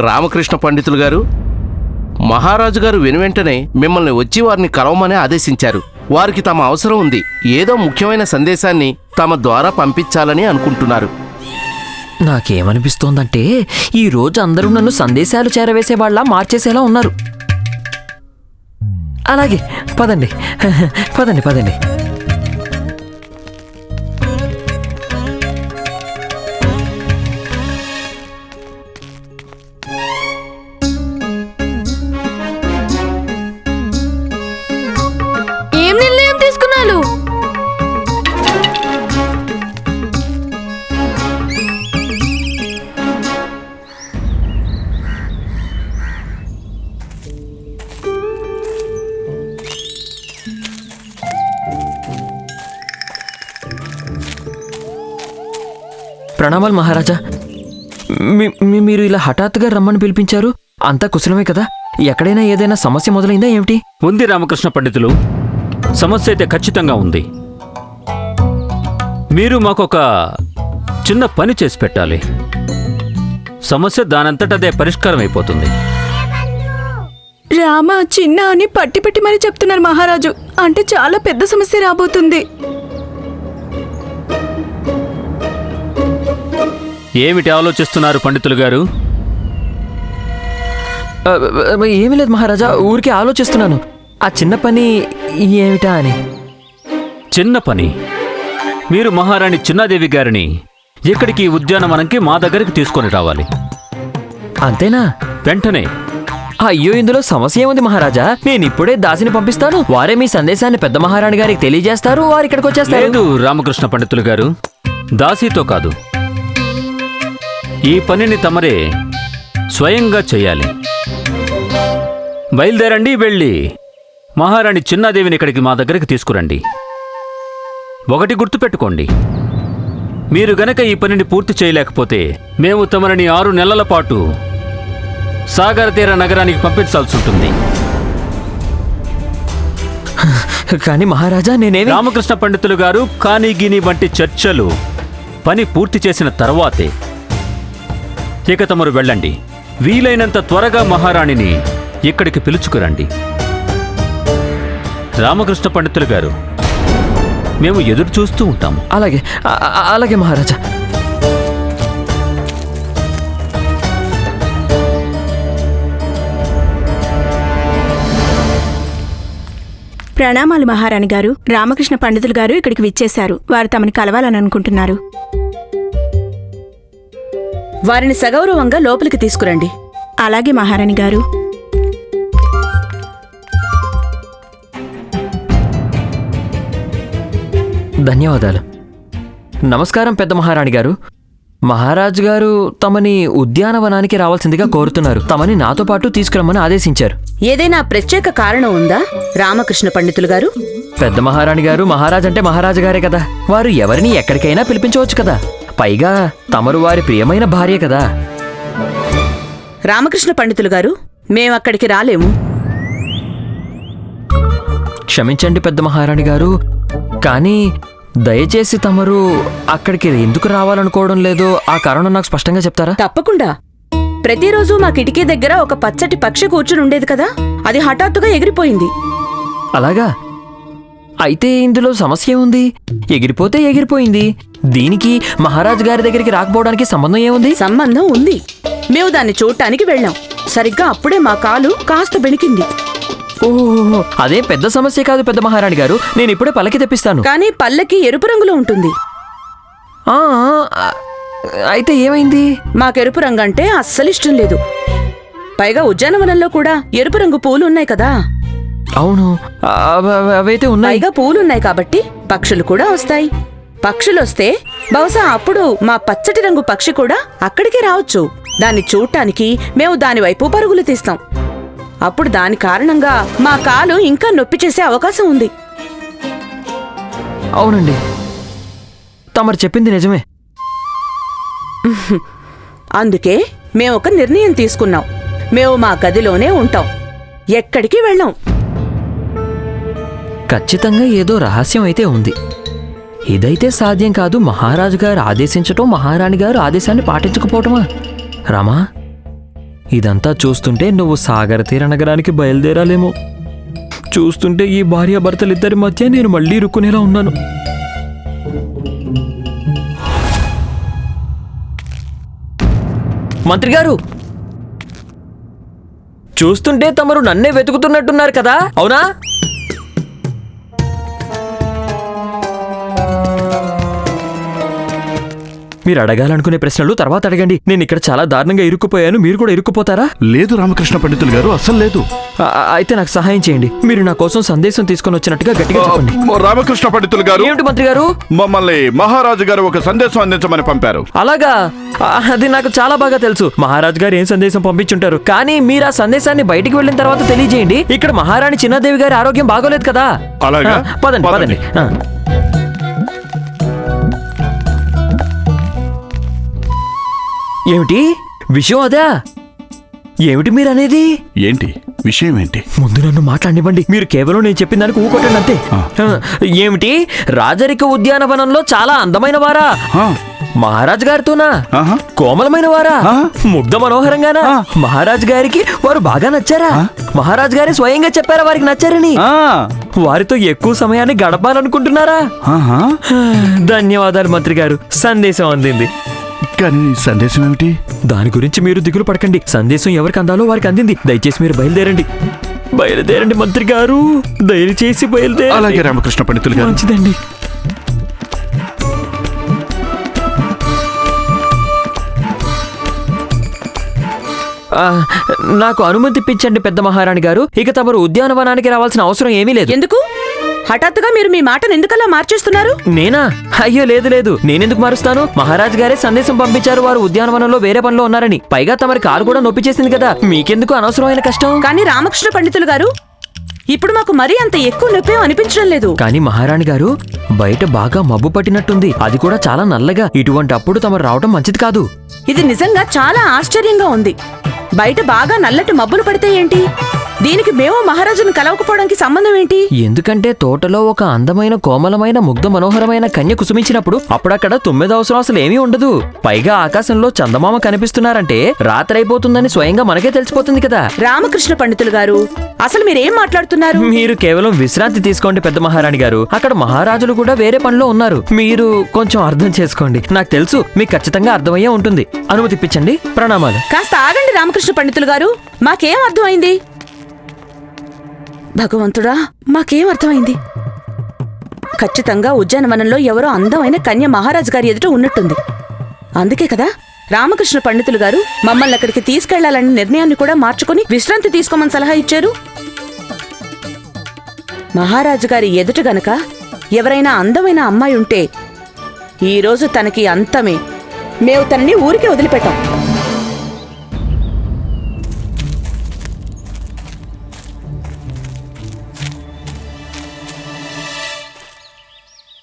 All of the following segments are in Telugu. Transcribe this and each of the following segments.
రామకృష్ణ పండితులు గారు మహారాజు గారు వెనువెంటనే మిమ్మల్ని వచ్చి వారిని కలవమని ఆదేశించారు. వారికి తమ అవసరం ఉంది. ఏదో ముఖ్యమైన సందేశాన్ని తమ ద్వారా పంపించాలని అనుకుంటున్నారు. నాకేమనిపిస్తోందంటే ఈ రోజు అందరూ నన్ను సందేశాలు చేరవేసేవాళ్ళ మార్చేసేలా ఉన్నారు. అలాగే పదండి. పదండి పదండి. ప్రణామాలు మహారాజా. మీరు ఇలా హఠాత్తుగా రమ్మని పిలిపించారు? అంతా కుశలమే కదా? ఎక్కడైనా ఏదైనా సమస్య మొదలైందా ఏమిటి? ఉంది రామకృష్ణ పండితులు. సమస్య అయితే ఖచ్చితంగా ఉంది. మీరు మాకొక చిన్న పని చేసి పెట్టాలి. సమస్య దానంతటదే పరిష్కారం అయిపోతుంది. రామ చిన్న అని పట్టి పట్టి మరీ చెప్తున్నారు మహారాజు. అంటే చాలా పెద్ద సమస్య రాబోతుంది. ఏమిటి ఆలోచిస్తున్నారు పండితులు గారు? ఏమీ లేదు మహారాజా ఊరికే ఆలోచిస్తున్నాను. ఆ చిన్న పని ఏమిటా అని. చిన్న పని? మీరు మహారాణి చిన్నాదేవి గారిని ఇక్కడికి ఉద్యానవనంకి మా దగ్గరికి తీసుకొని రావాలి. అంతేనా? వెంటనే. అయ్యో ఇందులో సమస్య ఏముంది మహారాజా? నేను ఇప్పుడే దాసిని పంపిస్తాను. వారే మీ సందేశాన్ని పెద్ద మహారాణి గారికి తెలియజేస్తారు వారు ఇక్కడికి వచ్చేస్తారు. లేదు రామకృష్ణ పండితులు గారు. దాసీతో కాదు. ఈ పనిని తమరే స్వయంగా చేయాలి. బయలుదేరండి వెళ్ళి. మహారాణి చిన్నాదేవిని ఇక్కడికి మా దగ్గరికి తీసుకురండి. ఒకటి గుర్తుపెట్టుకోండి. మీరు గనక ఈ పనిని పూర్తి చేయలేకపోతే మేము తమరిని ఆరు నెలల పాటు సాగర తీర నగరానికి పంపించాల్సి ఉంటుంది. కానీ మహారాజా నేనేమి రామకృష్ణ పండితులు గారు కానిగిని వంటి చర్చలు పని పూర్తి చేసిన తర్వాతే ఇక తమరు వెళ్ళండి. వీలైనంత త్వరగా మహారాణిని ఇక్కడికి పిలుచుకురండి. రామకృష్ణ పండితులు గారు మేము ఎదురు చూస్తూ ఉంటాము. అలాగే అలాగే మహారాజా. ప్రణామాలు మహారాణి గారు. రామకృష్ణ పండితులు గారు ఇక్కడికి విచ్చేశారు. వారు తమని కలవాలని అనుకుంటున్నారు వారిని సగౌరవంగా లోపలికి తీసుకురండి. అలాగే మహారాణి గారు. ధన్యవాదాలు. నమస్కారం పెద్ద మహారాణి గారు. మహారాజు గారు తమని ఉద్యానవనానికి రావాల్సిందిగా కోరుతున్నారు. తమని నాతో పాటు తీసుకురమ్మని ఆదేశించారు. ఏదైనా ప్రత్యేక కారణం ఉందా? రామకృష్ణ పండితులు గారు? పెద్ద మహారాణి గారు మహారాజ్ అంటే మహారాజు గారే కదా. వారు ఎవరిని ఎక్కడికైనా పిలిపించవచ్చు కదా. పైగా తమరు వారి ప్రియమైన భార్య కదా. రామకృష్ణ పండితులు గారు మేమక్కడికి రాలేము. క్షమించండి పెద్ద మహారాణి గారు కానీ దయచేసి తమరు అక్కడికి ఎందుకు రావాలనుకోవడం లేదో ఆ కారణం నాకు స్పష్టంగా చెప్తారా? తప్పకుండా. ప్రతిరోజు మా కిటికీ దగ్గర ఒక పచ్చటి పక్షి కూర్చుని ఉండేది కదా అది హఠాత్తుగా ఎగిరిపోయింది. అలాగా? అయితే ఇందులో సమస్య ఉంది ఎగిరిపోతే ఎగిరిపోయింది. దీనికి మహారాజు గారి దగ్గరికి రాకపోవడానికి సంబంధం ఏముంది? సంబంధం ఉంది. మేము దాన్ని చూడటానికి వెళ్ళాం. సరిగ్గా అప్పుడే మా కాలు కాస్త బెణికింది. ఓహో అదే పెద్ద సమస్య కాదు పెద్ద మహారాణి గారు. నేను ఇప్పుడే పలకి తెప్పిస్తాను. కానీ పల్లకి ఎరుపు రంగులో ఉంటుంది. ఆ, అయితే ఏమైంది? మాకెరుపు రంగు అంటే అస్సలు ఇష్టం లేదు. పైగా ఉద్యానవనంలో కూడా ఎరుపు రంగు పూలు ఉన్నాయి కదా. అవును. అవైతే ఉన్నాయి. పైగా పూలున్నాయి కాబట్టి పక్షులు కూడా వస్తాయి. పక్షులొస్తే బహుశా అప్పుడు మా పచ్చటి రంగు పక్షి కూడా అక్కడికే రావచ్చు. దాన్ని చూడటానికి మేము దాని వైపు పరుగులు తీస్తాం. అప్పుడు దాని కారణంగా మా కాలు ఇంకా నొప్పి చేసే అవకాశం ఉంది. అవునండి. తమరు చెప్పింది నిజమే. అందుకే మేము ఒక నిర్ణయం తీసుకున్నాం. మేము మా గదిలోనే ఉంటాం. ఎక్కడికి వెళ్ళాం. ఖచ్చితంగా ఏదో రహస్యం అయితే ఉంది. ఇదైతే సాధ్యం కాదు మహారాజు గారు ఆదేశించటం మహారాణి గారు ఆదేశాన్ని పాటించకపోవటమా? రామా ఇదంతా చూస్తుంటే నువ్వు సాగర తీర నగరానికి బయలుదేరాలేమో. చూస్తుంటే ఈ భార్యాభర్తలిద్దరి మధ్య నేను మళ్ళీ ఇరుక్కునేలా ఉన్నాను. మంత్రి గారు! చూస్తుంటే తమరు నన్నే వెతుకుతున్నట్టున్నారు కదా? అవునా? మీరు అడగాలనుకునే ప్రశ్నలు తర్వాత అడగండి. నేను ఇక్కడ చాలా దారుణంగా ఇరుక్కుపోయాను. మీరు కూడా ఇరుక్కుపోతారా? లేదు రామకృష్ణ పండితులు గారు అస్సలు లేదు. అయితే నాకు సహాయం చేయండి. మీరు నా కోసం సందేశం తీసుకొని వచ్చినట్టుగా గట్టిగా చెప్పండి. రామకృష్ణ పండితులు గారు ఏమిటి మంత్రి గారు? మమ్మల్ని మహారాజు గారు ఒక సందేశం అందించమని పంపారు. అలాగా? అది నాకు చాలా బాగా తెలుసు. మహారాజ్ గారు ఏం సందేశం పంపించుంటారు? కానీ మీరు ఆ సందేశాన్ని బయటికి వెళ్ళిన తర్వాత తెలియజేయండి. ఇక్కడ మహారాణి చిన్నదేవి గారి ఆరోగ్యం బాగోలేదు కదా. అలాగా? పదండి పదండి. ఏమిటి? విషయం అదా? ఏమిటి మీరు అనేది ఏంటి? విషయం ఏంటి? ముందు నన్ను మాట్లాడివ్వండి మీరు కేవలం నేను చెప్పిన దానికి ఊకొట్టండి అంతే. ఏమిటి? రాజరిక ఉద్యానవనంలో చాలా అందమైన వారా? మహారాజ్ గారితోనా. కోమలమైన వారా. ముగ్ధ మనోహరంగానా. మహారాజ్ గారికి వారు బాగా నచ్చారా? మహారాజ్ గారే స్వయంగా చెప్పారా వారికి నచ్చారని? వారితో ఎక్కువ సమయాన్ని గడపాలనుకుంటున్నారా. ధన్యవాదాలు మంత్రి గారు. సందేశం అందింది. కానీ సందేశం ఏమిటి? దాని గురించి మీరు దిగులు పడకండి. సందేశం ఎవరికి అందాలో వారికి అందింది. దయచేసి మీరు బయలుదేరండి. బయలుదేరండి మంత్రి గారు. దయచేసి అలాగే బయలుదేరండి రామకృష్ణ పండితులు గారు. మంచిదండి. నాకు అనుమతి ఇప్పించండి పెద్ద మహారాణి గారు. ఇక తమరు ఉద్యానవనానికి రావాల్సిన అవసరం ఏమీ లేదు. ఎందుకు? హఠాత్తుగా మీరు మీ మాటను ఎందుకలా మార్చేస్తున్నారు? నేనా? అయ్యో లేదు లేదు. నేనెందుకు మారుస్తాను? మహారాజ్ గారే సందేశం పంపించారు. వారు ఉద్యానవనంలో వేరే పనిలో ఉన్నారని. పైగా తమరి కారు కూడా నొప్పి చేసింది కదా. మీకెందుకు అనవసరమైన కష్టం? కానీ రామకృష్ణ పండితులు గారు ఇప్పుడు మాకు మరీ అంత ఎక్కువ నొప్పి అనిపించడం లేదు. కానీ మహారాణి గారు బయట బాగా మబ్బు పట్టినట్టుంది. అది కూడా చాలా నల్లగా. ఇటువంటి అప్పుడు తమరు రావటం మంచిది కాదు. ఇది నిజంగా చాలా ఆశ్చర్యంగా ఉంది. బయట బాగా నల్లటి మబ్బులు పడితే ఏంటి? దీనికి మేము మహారాజును కలవకపోవడానికి సంబంధం ఏంటి? ఎందుకంటే తోటలో ఒక అందమైన కోమలమైన ముగ్ధ మనోహరమైన కన్య కుసుమించినప్పుడు అప్పుడక్కడ తొమ్మిది అవసరం అసలు ఏమీ ఉండదు. పైగా ఆకాశంలో చందమామ కనిపిస్తున్నారంటే రాత్రి అయిపోతుందని స్వయంగా మనకే తెలిసిపోతుంది కదా. రామకృష్ణ పండితులు గారు అసలు మీరేం మాట్లాడుతున్నారు? మీరు కేవలం విశ్రాంతి తీసుకోండి పెద్ద మహారాణి గారు. అక్కడ మహారాజులు కూడా వేరే పనిలో ఉన్నారు. మీరు కొంచెం అర్థం చేసుకోండి. నాకు తెలుసు మీకు ఖచ్చితంగా అర్థమయ్యే ఉంటుంది. అనుమతి ఇప్పించండి ప్రణామాలు. కాస్త ఆగండి రామకృష్ణ పండితులు గారు మాకేం అర్థమైంది? భగవంతుడా మాకేం అర్థమైంది? ఖచ్చితంగా ఉద్యానవనంలో ఎవరో అందమైన కన్య మహారాజు గారి ఎదుట ఉన్నట్టుంది. అందుకే కదా రామకృష్ణ పండితులు గారు మమ్మల్ని అక్కడికి తీసుకెళ్ళాలనే నిర్ణయాన్ని కూడా మార్చుకొని విశ్రాంతి తీసుకోమని సలహా ఇచ్చారు. మహారాజు గారి ఎదుట గనక ఎవరైనా అందమైన అమ్మాయి ఉంటే ఈరోజు తనకి అంతమే. మేము తనని ఊరికే వదిలిపెట్టాం.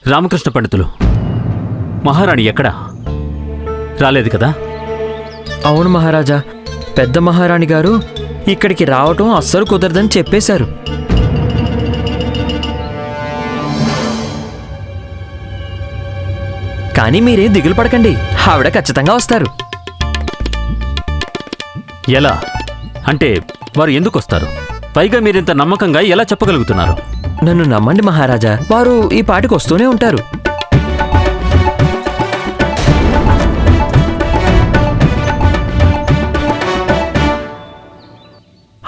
రామకృష్ణ పండితులు. మహారాణి ఎక్కడా? రాలేదు కదా? అవును మహారాజా పెద్ద మహారాణి గారు ఇక్కడికి రావటం అస్సలు కుదరదని చెప్పేశారు. కానీ మీరేం దిగులు పడకండి ఆవిడ ఖచ్చితంగా వస్తారు. ఎలా? అంటే వారు ఎందుకు వస్తారు? పైగా మీరింత నమ్మకంగా ఎలా చెప్పగలుగుతున్నారు? నన్ను నమ్మండి మహారాజా. వారు ఈ పాటికి వస్తూనే ఉంటారు.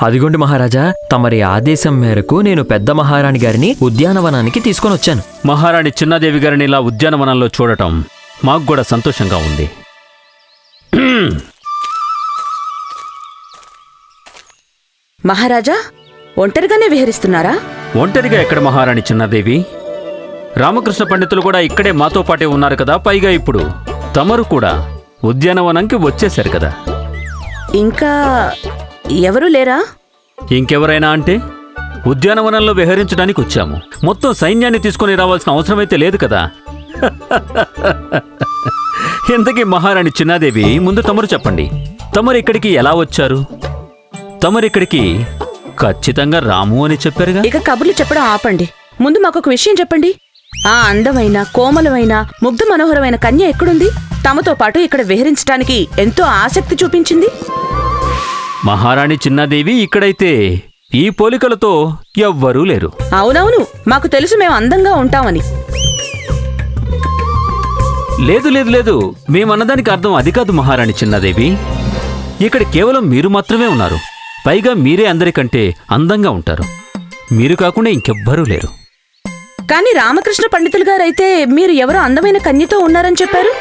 అదిగోండి మహారాజా తమరి ఆదేశం మేరకు నేను పెద్ద మహారాణి గారిని ఉద్యానవనానికి తీసుకొని వచ్చాను. మహారాణి చిన్నాదేవి గారిని ఇలా ఉద్యానవనంలో చూడటం మాకు కూడా సంతోషంగా ఉంది. మహారాజా ఒంటరిగానే విహరిస్తున్నారా? ఒంటరిగా ఎక్కడ మహారాణి చిన్నాదేవి? రామకృష్ణ పండితులు కూడా ఇక్కడే మాతో పాటే ఉన్నారు కదా పైగా ఇప్పుడు తమరు కూడా ఉద్యానవనంకి వచ్చేశారు కదా. ఇంకా ఎవరూ లేరా? ఇంకెవరైనా అంటే? ఉద్యానవనంలో విహరించడానికి వచ్చాము. మొత్తం సైన్యాన్ని తీసుకొని రావాల్సిన అవసరమైతే లేదు కదా. ఇంతకీ మహారాణి చిన్నాదేవి ముందు తమరు చెప్పండి. తమరు ఇక్కడికి ఎలా వచ్చారు? తమరు ఇక్కడికి ఖచ్చితంగా రాము అని చెప్పారుగా? ఇక కబుర్లు చెప్పడం ఆపండి. ముందు మాకు ఒక విషయం చెప్పండి. ఆ అందమైన కోమలమైన ముగ్ధ మనోహరమైన కన్య ఎక్కడుంది? తమతో పాటు ఇక్కడ విహరించడానికి ఎంతో ఆసక్తి చూపించింది. మహారాణి చిన్నాదేవి ఇక్కడైతే ఈ పోలికలతో ఎవ్వరూ లేరు. అవునవును మాకు తెలుసు మేము అందంగా ఉంటామని. లేదు లేదు లేదు. మేమన్నదానికి అర్థం అది కాదు మహారాణి చిన్నాదేవి. ఇక్కడ కేవలం మీరు మాత్రమే ఉన్నారు. పైగా మీరే అందరికంటే అందంగా ఉంటారు. మీరు కాకుండా ఇంకెవ్వరూ లేరు. కానీ రామకృష్ణ పండితులు గారైతే మీరు ఎవరో అందమైన కన్యతో ఉన్నారని చెప్పారు?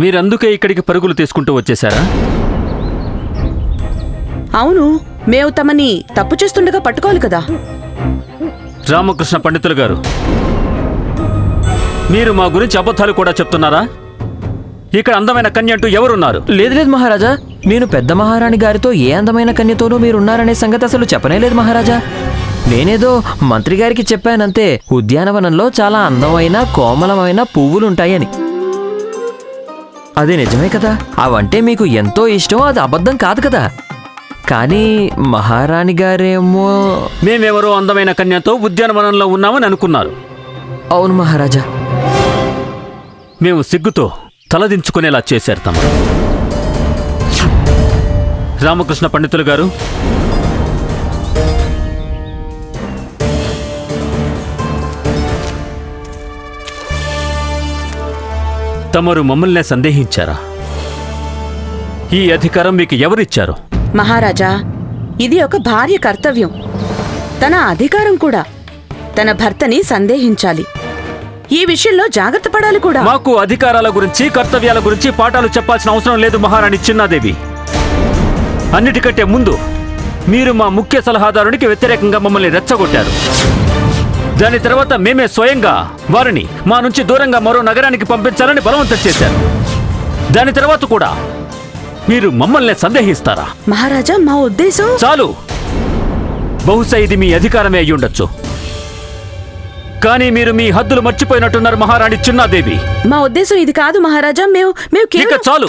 మీరందుకే ఇక్కడికి పరుగులు తీసుకుంటూ వచ్చేశారా? అవును మేము తమని తప్పు చేస్తుండగా పట్టుకోవాలి కదా. రామకృష్ణ పండితులు గారు మీరు మా గురించి అబద్ధాలు కూడా చెప్తున్నారా? ఇక్కడ అందమైన కన్య అంటూ ఎవరున్నారు? లేదు లేదు మహారాజా. నేను పెద్ద మహారాణి గారితో ఏ అందమైన కన్యతోనూ మీరున్నారనే సంగతి అసలు చెప్పనే లేదు మహారాజా. నేనేదో మంత్రి గారికి చెప్పానంతే ఉద్యానవనంలో చాలా అందమైన కోమలమైన పువ్వులుంటాయని. అది నిజమే కదా? అవంటే మీకు ఎంతో ఇష్టం అది అబద్ధం కాదు కదా? కానీ మహారాణి గారేమో మేమెవరో అందమైన కన్యతో ఉద్యానవనంలో ఉన్నామని అనుకున్నారు. అవును మహారాజా. మేము సిగ్గుతో తలదించుకునేలా చేశారు తమ. రామకృష్ణ పండితులు గారు తమరు మమ్మల్నే సందేహించారా? ఈ అధికారం మీకు ఎవరిచ్చారు? మహారాజా ఇది ఒక భార్య కర్తవ్యం. తన అధికారం కూడా తన భర్తని సందేహించాలి. ఈ విషయంలో జాగ్రత్త పడాలి కూడా. మాకు అధికారాల గురించి కర్తవ్యాల గురించి పాఠాలు చెప్పాల్సిన అవసరం లేదు మహారాణి చిన్నాదేవి. అన్నిటికంటే ముందు మీరు మా ముఖ్య సలహాదారునికి వ్యతిరేకంగా మమ్మల్ని రెచ్చగొట్టారు. దాని తర్వాత మేమే స్వయంగా వారిని మా నుంచి దూరంగా మరో నగరానికి పంపించాలని బలవంతం చేశారు. దాని తర్వాత కూడా మీరు మమ్మల్ని సందేహిస్తారా? మహారాజా మా ఉద్దేశం చాలు. బహుశా ఇది మీ అధికారమే అయి ఉండొచ్చు కానీ మీరు మీ హద్దులు మర్చిపోయినట్టున్నారు మహారాణి చిన్నాదేవి. మా ఉద్దేశం ఇది కాదు మహారాజా మేము మేము ఇక కేవలం చాలు.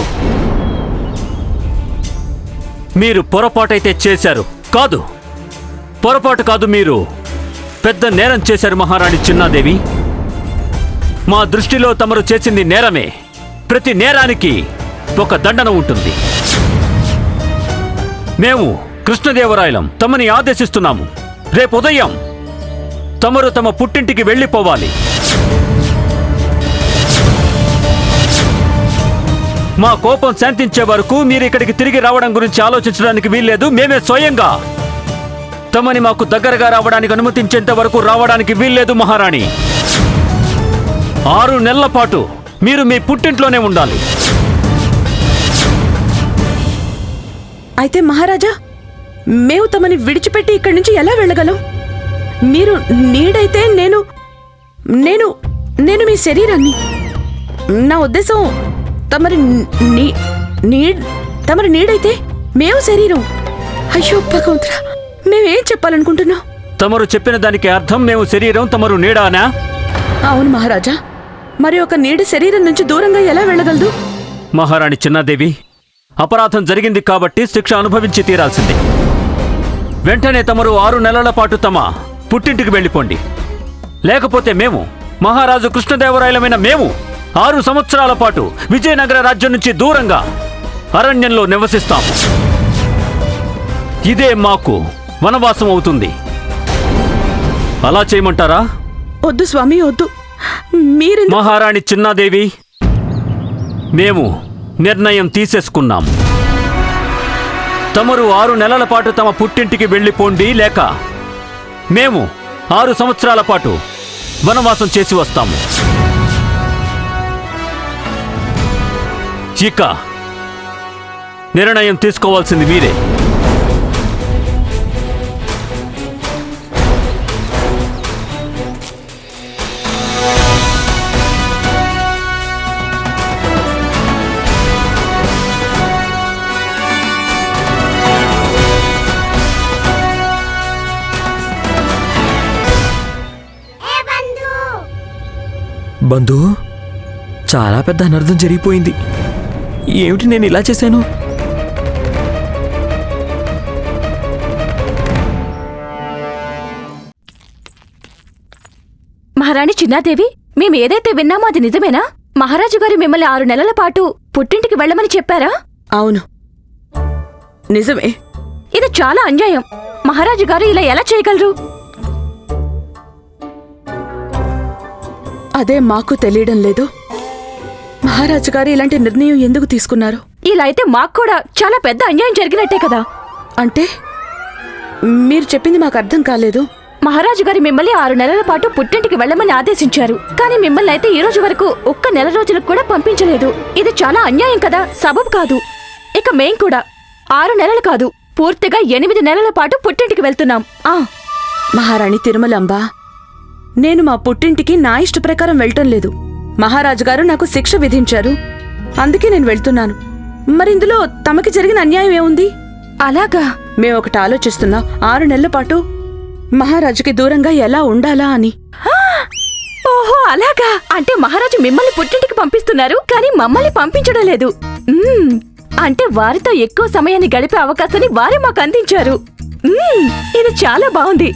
మీరు పొరపాటైతే చేశారు. కాదు. పొరపాటు కాదు మీరు. పెద్ద నేరం చేశారు మహారాణి చిన్నాదేవి. మా దృష్టిలో తమరు చేసింది నేరమే. ప్రతి నేరానికి ఒక దండన ఉంటుంది. మేము కృష్ణదేవరాయలం తమని ఆదేశిస్తున్నాము. రేపు ఉదయం తమరు తమ పుట్టింటికి వెళ్ళిపోవాలి. మా కోపం శాంతించే వరకు మీరు ఇక్కడికి తిరిగి రావడం గురించి ఆలోచించడానికి వీల్లేదు. మేమే స్వయంగా తమని మాకు దగ్గరగా రావడానికి అనుమతించేంత వరకు రావడానికి వీల్లేదు మహారాణి. ఆరు నెలల పాటు మీరు మీ పుట్టింట్లోనే ఉండాలి. అయితే మహారాజా మేము తమని విడిచిపెట్టి ఇక్కడి నుంచి ఎలా వెళ్ళగలం? మీరు నీడైతే నేను నేను నేను మీ శరీరాన్ని. నా ఉద్దేశం తమరి నీ నీ తమరి నీడైతే మేము శరీరం. అయ్యో భగవంతురా మేమేం చెప్పాలనుకుంటున్నాం? తమరు చెప్పిన దానికి అర్థం మేము శరీరం తమరు నీడానా? అవును మహారాజా. మరి ఒక నీడ శరీరం నుంచి దూరంగా ఎలా వెళ్ళగలదు? మహారాణి చిన్నాదేవి అపరాధం జరిగింది కాబట్టి శిక్ష అనుభవించి తీరాల్సిందే. వెంటనే తమరు ఆరు నెలల పాటు తమ పుట్టింటికి వెళ్ళిపోండి. లేకపోతే మేము మహారాజు కృష్ణదేవరాయలమైన మేము ఆరు సంవత్సరాల పాటు విజయనగర రాజ్యం నుంచి దూరంగా అరణ్యంలో నివసిస్తాము ఇదే మాకు వనవాసం అవుతుంది. అలా చేయమంటారా? వద్దు స్వామి వద్దు. మీరు మహారాణి చిన్నాదేవి మేము నిర్ణయం తీసేసుకున్నాము తమరు ఆరు నెలల పాటు తమ పుట్టింటికి వెళ్ళిపోండి లేక మేము ఆరు సంవత్సరాల పాటు వనవాసం చేసి వస్తాము. ఇక నిర్ణయం తీసుకోవాల్సింది మీరే. బంధు చాలా పెద్ద అనర్థం జరిగిపోయింది. ఏమిటి నేను ఇలా చేశాను? మహారాణి చిన్నాదేవి మేము ఏదైతే విన్నామో అది నిజమేనా? మహారాజు గారు మిమ్మల్ని ఆరు నెలల పాటు పుట్టింటికి వెళ్ళమని చెప్పారా? అవును. నిజమే. ఇది చాలా అన్యాయం. మహారాజు గారు ఇలా ఎలా చేయగలరు? అదే మాకు తెలియడం లేదు. మహారాజు గారు ఇలాంటి నిర్ణయం ఎందుకు తీసుకున్నారు? ఇలా అయితే మాకు కూడా చాలా పెద్ద అన్యాయం జరిగినట్టే కదా. అంటే మీరు చెప్పింది మాకు అర్థం కాలేదు. మహారాజు గారు మిమ్మల్ని ఆరు నెలల పాటు పుట్టింటికి వెళ్ళమని ఆదేశించారు. కానీ మిమ్మల్ని అయితే ఈ రోజు వరకు ఒక్క నెల రోజులకు కూడా పంపించలేదు. ఇది చాలా అన్యాయం కదా సబబు కాదు. ఇక మేం కూడా ఆరు నెలలు కాదు పూర్తిగా ఎనిమిది నెలల పాటు పుట్టింటికి వెళ్తున్నాం. ఆ. మహారాణి తిరుమలంబ నేను మా పుట్టింటికి నా ఇష్ట ప్రకారం వెళ్ళటం లేదు. మహారాజు గారు నాకు శిక్ష విధించారు. అందుకే నేను వెళ్తున్నాను. మరి ఇందులో తమకి జరిగిన అన్యాయం ఏముంది? అలాగా. మేము ఒకటి ఆలోచిస్తున్నాం. ఆరు నెలల పాటు మహారాజుకి దూరంగా ఎలా ఉండాలా అని. ఓహో అలాగా. అంటే మహారాజు మిమ్మల్ని పుట్టింటికి పంపిస్తున్నారు కానీ మమ్మల్ని పంపించడం లేదు. మ్మ్. అంటే వారితో ఎక్కువ సమయాన్ని గడిపే అవకాశాన్ని వారే మాకు అందించారు. మ్మ్. ఇది చాలా బాగుంది.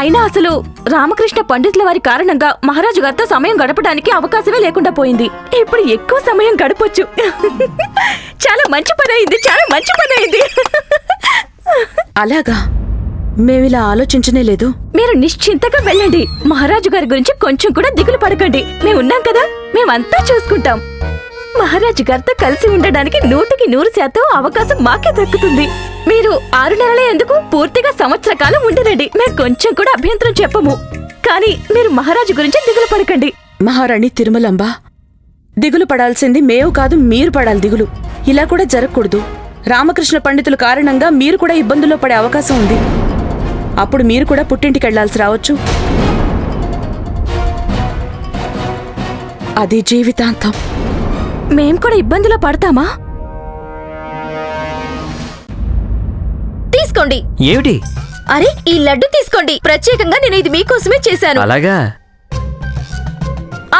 అయినా అసలు రామకృష్ణ పండితుల వారి కారణంగా మహారాజు గారితో సమయం గడపడానికి అవకాశమే లేకుండా పోయింది. ఇప్పుడు ఎక్కువ సమయం గడపొచ్చు. చాలా మంచి పని అయింది చాలా మంచి పని అయింది. అలాగా. మేమిలా ఆలోచించనే లేదు. మీరు నిశ్చింతగా వెళ్ళండి. మహారాజు గారి గురించి కొంచెం కూడా దిగులు పడకండి. మేము ఉన్నాం కదా మేమంతా చూసుకుంటాం. మహారాజు గారితో కలిసి ఉండడానికి నూటికి నూరు శాతం అవకాశం మాకే దక్కుతుంది. మీరు ఆరు నెలలే ఎందుకు? పూర్తిగా సంవత్సర కాలం ఉండరండి మేము కొంచెం కూడా అభ్యంతరం చెప్పము. కానీ మీరు మహారాజు గురించి దిగులు పడకండి. మహారాణి తిరుమలంబ దిగులు పడాల్సింది మేము కాదు మీరు పడాలి దిగులు. ఇలా కూడా జరగకూడదు. రామకృష్ణ పండితుల కారణంగా మీరు కూడా ఇబ్బందుల్లో పడే అవకాశం ఉంది. అప్పుడు మీరు కూడా పుట్టింటికి వెళ్ళాల్సి రావచ్చు. అది జీవితాంతం. మేం కూడా ఇబ్బందిలో పడతామా? తీసుకోండి. ఏమిటి? అరే ఈ లడ్డు తీసుకోండి. ప్రత్యేకంగా నేను ఇది మీకోసమే చేశాను. అలాగా?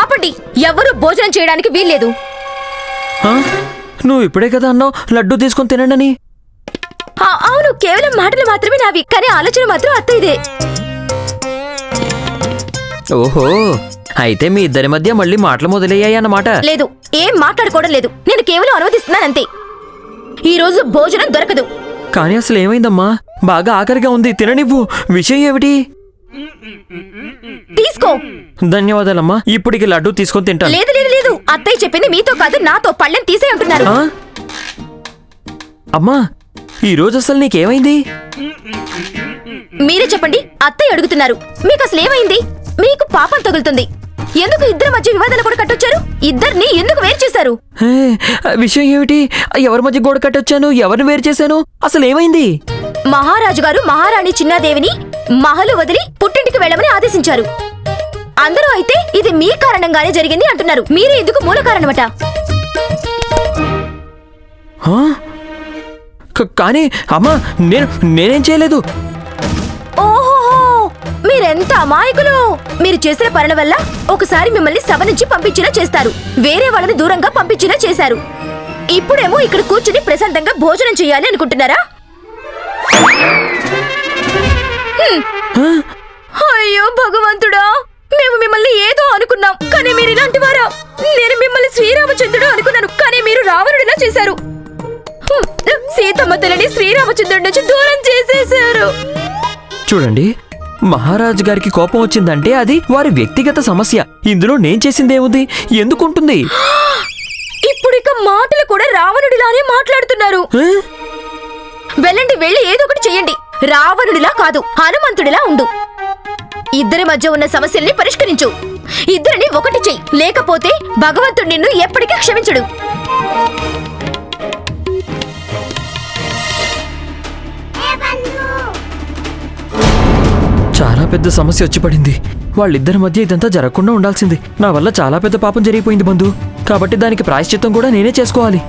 ఆపండి. ఎవరు భోజనం చేయడానికి వీల్లేదు. ఆ? నువ్వు ఇప్పుడే కదా అన్నావు లడ్డు తీసుకొని తినండి ఆ, అవును కేవలం మాటలు మాత్రమే నావి కానీ ఆలోచన మాత్రం అత్తయ్యదే. ఓహో అయితే మీ ఇద్దరి మధ్య మళ్ళీ మాటలు మొదలయ్యాయి అన్నమాట లేదు ఏం మాట్లాడుకోవడం లేదు. నేను కేవలం అనుమతిస్తున్నానంతే ఈ రోజు భోజనం దొరకదు. కానీ అసలు ఏమైందమ్మా? బాగా ఆఖరిగా ఉంది. తిననివ్వు. విషయం ఏమిటి? తీసుకో. ధన్యవాదాలమ్మా. ఇప్పటికి లడ్డు తీసుకొని తింటాను. లేదు లేదు లేదు. అత్తయ్య చెప్పింది మీతో కాదు నాతో పళ్ళెం తీసే అంటున్నారు. ఆ? అమ్మా ఈ రోజు అసలు నీకేమైంది? మీరే చెప్పండి. అత్తయ్య అడుగుతున్నారు. మీకు అసలు ఏమైంది? మీకు పాపం తగులుతుంది. ఎందుకు ఇద్దరి మధ్య వివాదాలు కూడా కట్టొచ్చారు? ఇద్దరిని ఎందుకు వేరు చేశారు? విషయం ఏమిటి? ఎవరి మధ్య గోడ కట్టొచ్చాను? ఎవరిని వేరు చేశాను? అసలు ఏమైంది? మహారాజు గారు మహారాణి చిన్నాదేవిని మహలు వదిలి పుట్టింటికి వెళ్ళమని ఆదేశించారు. అందరూ అయితే ఇది మీ కారణంగానే జరిగింది అంటున్నారు. మీరే ఎందుకు మూల కారణమట. కానీ అమ్మా నేను నేనేం చేయలేదు. మీరెంత అమాయకులు? మీరు చేసిన పనుల వల్ల ఒకసారి మిమ్మల్ని సభ నుంచి పంపించినా చేస్తారు. వేరే వాళ్ళని దూరంగా పంపించినా చేశారు. ఇప్పుడేమో ఇక్కడ కూర్చుని ప్రశాంతంగా భోజనం చేయాలి అనుకుంటున్నారా. అయ్యో భగవంతుడా! మేము మిమ్మల్ని ఏదో అనుకున్నాం కానీ మీరు ఇలాంటి వారా? నేను మిమ్మల్ని శ్రీరామచంద్రుడు అనుకున్నాను కానీ మీరు రావణుడిలా చేశారు. సీతమ్మ తల్లిని శ్రీరామచంద్రుడి నుంచి దూరం చేసేశారు. చూడండి మహారాజు గారికి కోపం వచ్చిందంటే అది వారి వ్యక్తిగత సమస్య. ఇందులో నేను చేసిందేముంది ఎందుకుంటుంది? ఇప్పుడు ఇక మాటలు కూడా రావణుడిలానే మాట్లాడుతున్నారు? వెళ్ళండి వెళ్ళి ఏదో ఒకటి చెయ్యండి. రావణుడిలా కాదు హనుమంతుడిలా ఉండు. ఇద్దరి మధ్య ఉన్న సమస్యల్ని పరిష్కరించు. ఇద్దరిని ఒకటి చెయ్యి. లేకపోతే భగవంతుడు నిన్ను ఎప్పటికీ క్షమించడు. పెద్ద సమస్య వచ్చి పడింది. వాళ్ళిద్దరి మధ్య ఇదంతా జరగకుండా ఉండాల్సింది. నా వల్ల చాలా పెద్ద పాపం జరిగిపోయింది బంధు. కాబట్టి దానికి ప్రాయశ్చిత్తం కూడా నేనే చేసుకోవాలి.